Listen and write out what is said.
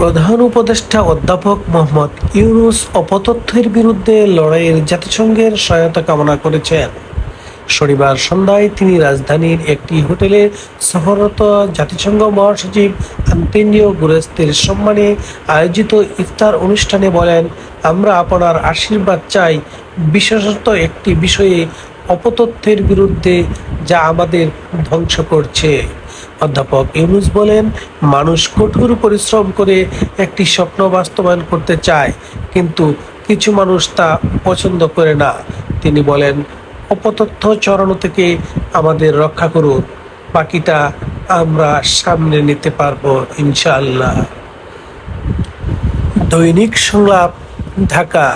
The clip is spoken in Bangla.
প্রধান উপদেষ্টা অধ্যাপক মোহাম্মদ ইউনুস অপতথ্যের বিরুদ্ধে লড়াইয়ের জাতিসংঘের সহায়তা কামনা করেছেন। শনিবার সন্ধ্যায় তিনি রাজধানীর একটি হোটেলে সফররত জাতিসংঘ মহাসচিব আন্তোনিও গুরেস্তের সম্মানে আয়োজিত ইফতার অনুষ্ঠানে বলেন, আমরা আপনার আশীর্বাদ চাই। বিশেষত একটি বিষয়ে অপতথ্যের বিরুদ্ধে যা আমাদের ধ্বংস করছে। অধ্যাপক ইউনুস বলেন, মানুষ কঠোর পরিশ্রম করে একটি স্বপ্ন বাস্তবায়ন করতে চায়, কিন্তু কিছু মানুষ তা পছন্দ করে না। তিনি বলেন, অপতথ্য চড়ানো থেকে আমাদের রক্ষা করুন, বাকিটা আমরা সামনে নিতে পারব ইনশাআল্লাহ। দৈনিক সংলাপ, ঢাকা।